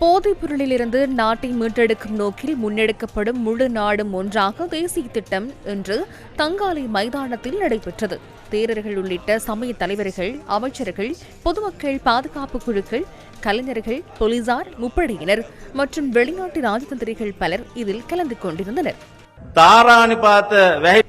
போதைப் பொருளிலிருந்து நாட்டை மீட்டெடுக்கும் நோக்கில் முன்னெடுக்கப்படும் முழு நாடும் ஒன்றாக தேசிய திட்டம் என்று தங்காலை மைதானத்தில் நடைபெற்றது. தேரர்கள் உள்ளிட்ட சமய தலைவர்கள் அமைச்சர்கள் பொதுமக்கள் பாதுகாப்பு குழுக்கள் கலைஞர்கள் போலீசார் முப்படையினர் மற்றும் வெளிநாட்டு ராஜதந்திரிகள் பலர் இதில் கலந்து கொண்டிருந்தனர்.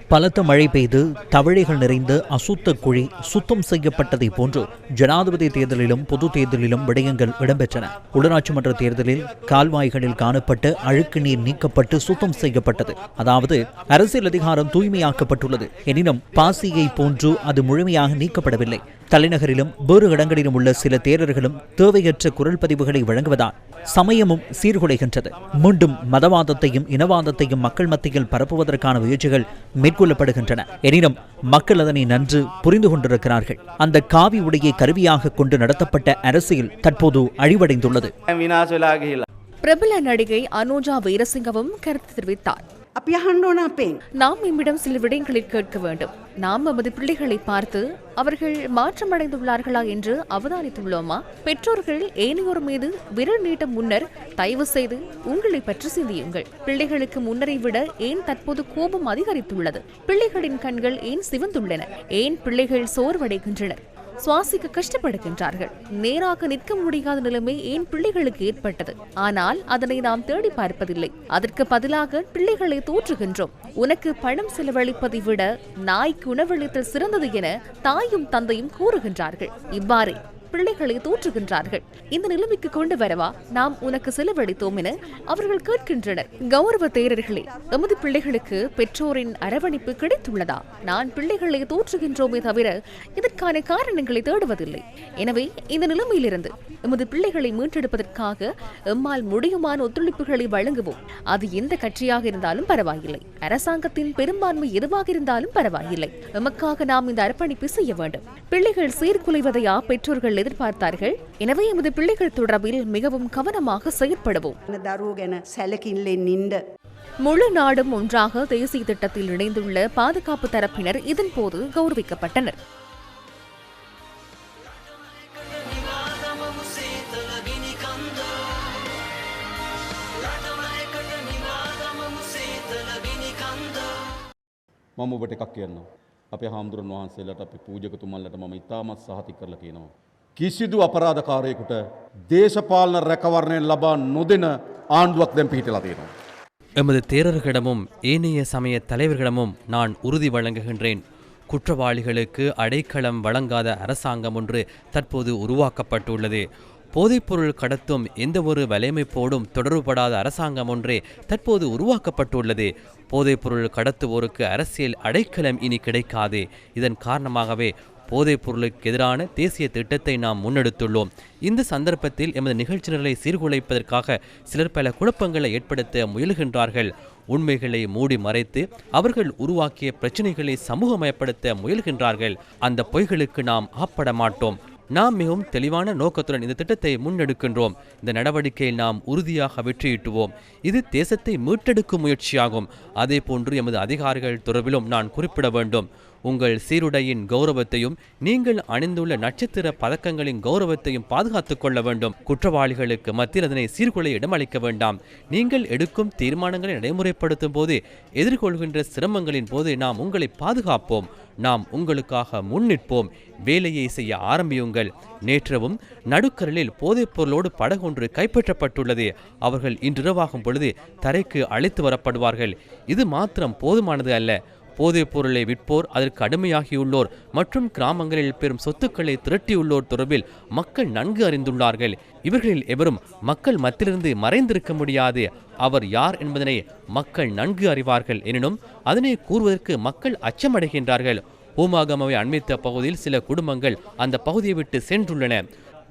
பலத்த மழை பெய்து தவளைகள் நிறைந்த அசுத்த குழி சுத்தம் செய்யப்பட்டதை போன்று ஜனாதிபதி தேர்தலிலும் பொது தேர்தலிலும் விடயங்கள் இடம்பெற்றன. உள்ளாட்சி மன்ற தேர்தலில் கால்வாய்களில் காணப்பட்ட அழுக்கு நீர் நீக்கப்பட்டு சுத்தம் செய்யப்பட்டது. அதாவது அரசியல் அதிகாரம் தூய்மையாக்கப்பட்டுள்ளது. எனினும் பாசியை போன்று அது முழுமையாக நீக்கப்படவில்லை. தலைநகரிலும் வேறு இடங்களிலும் உள்ள சில தேரர்களும் தேவையற்ற குரல் பதிவுகளை வழங்குவதால் சமயமும் சீர்குலைகின்றது. மீண்டும் மதவாதத்தையும் இனவாதத்தையும் மக்கள் மத்தியில் பரப்புவதற்கான முயற்சிகள் மேற்கொள்ளப்படுகின்றன. எனினும் மக்கள் அதனை நன்று புரிந்து கொண்டிருக்கிறார்கள். அந்த காவி உடையை கருவியாக கொண்டு நடத்தப்பட்ட அரசியல் தற்போது அழிவடைந்துள்ளது. பிரபல நடிகை அனுஜா வீரசிங்கவும் கருத்து தெரிவித்தார். நாம் இம்மிடம் சில விடயங்களில் கேட்க வேண்டும். நாம் நமது பிள்ளைகளை பார்த்து அவர்கள் மாற்றமடைந்துள்ளார்களா என்று அவதானித்துள்ளோமா? பெற்றோர்கள் ஏனையோர் மீது விரல் நீட்ட முன்னர் தயவு செய்து உங்களை பற்றி சிந்தியுங்கள். பிள்ளைகளுக்கு முன்னரை விட ஏன் தற்போது கோபம் அதிகரித்துள்ளது? பிள்ளைகளின் கண்கள் ஏன் சிவந்துள்ளன? ஏன் பிள்ளைகள் சோர்வடைகின்றனர்? சுவாசிக்க கஷ்டப்படுகின்றார்கள். நேராக நிற்க முடியாத நிலைமை ஏன் பிள்ளைகளுக்கு ஏற்பட்டது? ஆனால் அதனை நாம் தேடி பார்ப்பதில்லை. அதற்கு பதிலாக பிள்ளைகளை தோற்றுகின்றோம். உனக்கு பணம் செலவழிப்பதை விட நாய்க்கு உணவளித்தல் சிறந்தது என தாயும் தந்தையும் கூறுகின்றார்கள். இவ்வாறே பிள்ளைகளை தூற்றுகின்றார்கள். இந்த நிலைமைக்கு கொண்டு வரவா நாம் உனக்கு செலவழித்தோம் என அவர்கள் கேட்கின்றனர். கௌரவ தேரர்களே எமது பிள்ளைகளுக்கு பெற்றோரின் அரவணைப்பு கிடைத்துள்ளதா? நான் பிள்ளைகளை தோற்றுகின்றோமே தவிர இதற்கான காரணங்களை தேடுவதில்லை. எனவே இந்த நிலைமையிலிருந்து எமது பிள்ளைகளை மீட்டெடுப்பதற்காக எம்மால் முடியுமான ஒத்துழைப்புகளை வழங்குவோம். அது எந்த கட்சியாக இருந்தாலும் பரவாயில்லை. அரசாங்கத்தின் பெரும்பான்மை எதுவாக இருந்தாலும் பரவாயில்லை. எமக்காக நாம் இந்த அர்ப்பணிப்பு செய்ய வேண்டும். பிள்ளைகள் சீர்குலைவதையா பெற்றோர்கள் எதிர்பார்த்தார்கள் எனவே எமது பிள்ளைகள் தொடர்பில் மிகவும் கவனமாக செயற்படுவோம் දරුව ගැන සැලකිල්ලෙන් නින්ඩ. முழு நாடும் ஒன்றாக தேசிய திட்டத்தில் இணைந்துள்ள பாதுகாப்பு தரப்பினர் இதன்போது கௌரவிக்கப்பட்டனர் මම ඔබට එකක් කියන්න. අපේ හාමුදුරන් වහන්සේලට අපි පූජකතුමල්ලට මම ඉතාමත් සහති කරලා කියනවා. කිසිදු අපරාධකාරයකුට දේශපාලන රැකවරණයෙන් ලබා නොදෙන ආණ්ඩුවක් දැම් පිහිටලා තියෙනවා. எமது தேரர்களிடமும் ஏனைய சமய தலைவர்களிடமும் நான் உறுதி வழங்குகின்றேன் குற்றவாளிகளுக்கு அடைக்கலம் வழங்காத அரசாங்கம் ஒன்று தற்போது உருவாக்கப்பட்டுள்ளது போதைப்பொருள் கடத்தும் எந்தவொரு வலையமைப்போடும் தொடர்புபடாத அரசாங்கம் ஒன்றே தற்போது உருவாக்கப்பட்டுள்ளது போதைப்பொருள் கடத்துவோருக்கு அரசியல் அடைக்கலம் இனி கிடைக்காது இதன் காரணமாகவே போதைப் பொருளுக்கு எதிரான தேசிய திட்டத்தை நாம் முன்னெடுத்துள்ளோம். இந்த சந்தர்ப்பத்தில் எமது நிகழ்ச்சிகளை சீர்குலைப்பதற்காக சிலர் பல குழப்பங்களை ஏற்படுத்த முயல்கின்றார்கள். உண்மைகளை மூடி மறைத்து அவர்கள் உருவாக்கிய பிரச்சனைகளை சமூகமயப்படுத்த முயல்கின்றார்கள். அந்த பொய்களுக்கு நாம் ஆப்பட மாட்டோம் நாம் மிகவும் தெளிவான நோக்கத்துடன் இந்த திட்டத்தை முன்னெடுக்கின்றோம். இந்த நடவடிக்கையில் நாம் உறுதியாக வெற்றியிட்டுவோம். இது தேசத்தை மீட்டெடுக்கும் முயற்சியாகும். அதே போன்று எமது அதிகாரிகள் தொடர்பிலும் நான் குறிப்பிட வேண்டும். உங்கள் சீருடையின் கௌரவத்தையும் நீங்கள் அணிந்துள்ள நட்சத்திர பதக்கங்களின் கௌரவத்தையும் பாதுகாத்துக் கொள்ள வேண்டும். குற்றவாளிகளுக்கு மத்தியில் அதனை சீர்குலை இடமளிக்க வேண்டாம். நீங்கள் எடுக்கும் தீர்மானங்களை நடைமுறைப்படுத்தும் போது எதிர்கொள்கின்ற சிரமங்களின் போது நாம் உங்களை பாதுகாப்போம். நாம் உங்களுக்காக முன்னிற்போம். வேலையை செய்ய ஆரம்பியுங்கள். நேற்றவும் நடுக்கரலில் போதைப் பொருளோடு படகொன்று கைப்பற்றப்பட்டுள்ளது. அவர்கள் இன்றிரவாகும் பொழுது தரைக்கு அழைத்து வரப்படுவார்கள். இது மாத்திரம் போதுமானது அல்ல. போதைப் பொருளை விற்போர் அதற்கு அடிமையாகியுள்ளோர் மற்றும் கிராமங்களில் பெரும் சொத்துக்களை திரட்டியுள்ளோர் தொடர்பில் மக்கள் நன்கு அறிந்துள்ளார்கள். இவர்களில் எவரும் மக்கள் மத்திலிருந்து மறைந்திருக்க முடியாது. அவர் யார் என்பதனை மக்கள் நன்கு அறிவார்கள். எனினும் அதனை கூறுவதற்கு மக்கள் அச்சமடைகின்றார்கள். பூமாகமவை அண்மித்த பகுதியில் சில குடும்பங்கள் அந்த பகுதியை விட்டு சென்றுள்ளன.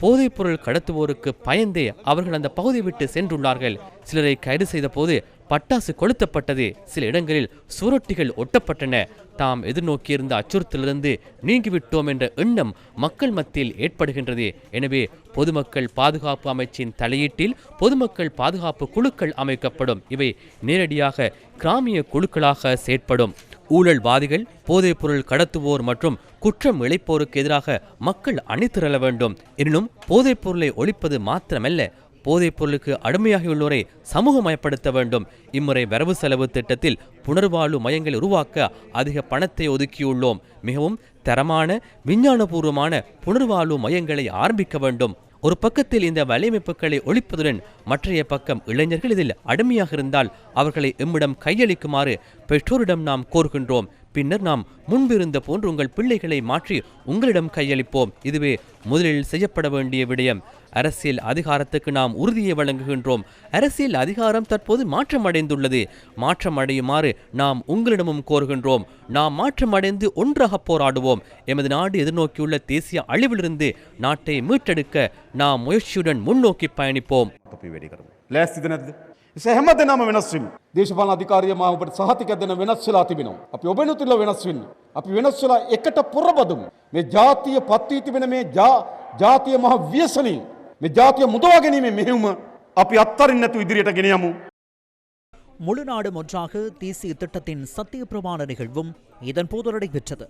போதைப்பொருள் கடத்துவோருக்கு பயந்தே அவர்கள் அந்த பகுதியை விட்டு சென்றுள்ளார்கள். சிலரை கைது செய்த போது பட்டாசு கொளுத்தப்பட்டது. சில இடங்களில் சுரொட்டிகள் ஒட்டப்பட்டன. தாம் எதிர்நோக்கியிருந்த அச்சுறுத்தலிருந்து நீங்கிவிட்டோம் என்ற எண்ணம் மக்கள் மத்தியில் ஏற்படுகின்றது. எனவே பொதுமக்கள் பாதுகாப்பு அமைச்சின் தலையீட்டில் பொதுமக்கள் பாதுகாப்பு குழுக்கள் அமைக்கப்படும். இவை நேரடியாக கிராமிய குழுக்களாக செயற்படும். ஊழல்வாதிகள் போதைப்பொருள் கடத்துவோர் மற்றும் குற்றம் இழைப்போருக்கு எதிராக மக்கள் அணிதிரள வேண்டும். எனினும் போதைப்பொருளை ஒழிப்பது மாத்திரமல்ல போதைப் பொருளுக்கு அடிமையாகியுள்ளோரை சமூகமயப்படுத்த வேண்டும். இம்முறை வரவு செலவு திட்டத்தில் புனர்வாழ்வு மையங்களை உருவாக்க அதிக பணத்தை ஒதுக்கியுள்ளோம். மிகவும் தரமான விஞ்ஞானபூர்வமான புனர்வாழ்வு மையங்களை ஆரம்பிக்க வேண்டும். ஒரு பக்கத்தில் இந்த வலையமைப்புகளை ஒழிப்பதுடன் மற்றைய பக்கம் இளைஞர்கள் இதில் அடிமையாக இருந்தால் அவர்களை எம்மிடம் கையளிக்குமாறு பெற்றோரிடம் நாம் கோருகின்றோம். பின்னர் நாம் முன்பிருந்த போன்று உங்கள் பிள்ளைகளை மாற்றி உங்களிடம் கையளிப்போம். இதுவே முதலில் செய்யப்பட வேண்டிய விடயம். அரசியல் அதிகாரத்துக்கு நாம் உறுதியை வழங்குகின்றோம். அரசியல் அதிகாரம் தற்போது மாற்றமடைந்துள்ளது. மாற்றமடையுமாறு நாம் உங்களிடமும் கோருகின்றோம். நாம் மாற்றமடைந்து ஒன்றாக போராடுவோம். எமது நாடு எதிர்நோக்கியுள்ள தேசிய அழிவிலிருந்து நாட்டை மீட்டெடுக்க நாம் முயற்சியுடன் முன்னோக்கி பயணிப்போம். අපි වැඩි කරමු. ලෑස්තිද නැද්ද. එස හැම දෙනම වෙනස්වෙන් දේශපාල අධිකාරිය ම ඔබට සහතික දෙන වෙනස් වෙලා තිබෙනවා. අපි ඔබනුතුල්ල වෙනස් වෙන්න. අපි වෙනස් වෙලා එකට පුරබදමු. මේ ජාතිය පත්වී තිබෙන මේ ජා- ජාතිය මහ ව්‍යසනින් මේ ජාතිය මුදවා ගැනීමේ මෙහෙවුම අපි අත්තරින් නැතු ඉදිරියට ගෙන යමු. முழு நாடும் ஒன்றாக தேசிய திட்டத்தின் சத்திய பிரமாண நிகழ்வும் இதன்போது நடைபெற்றது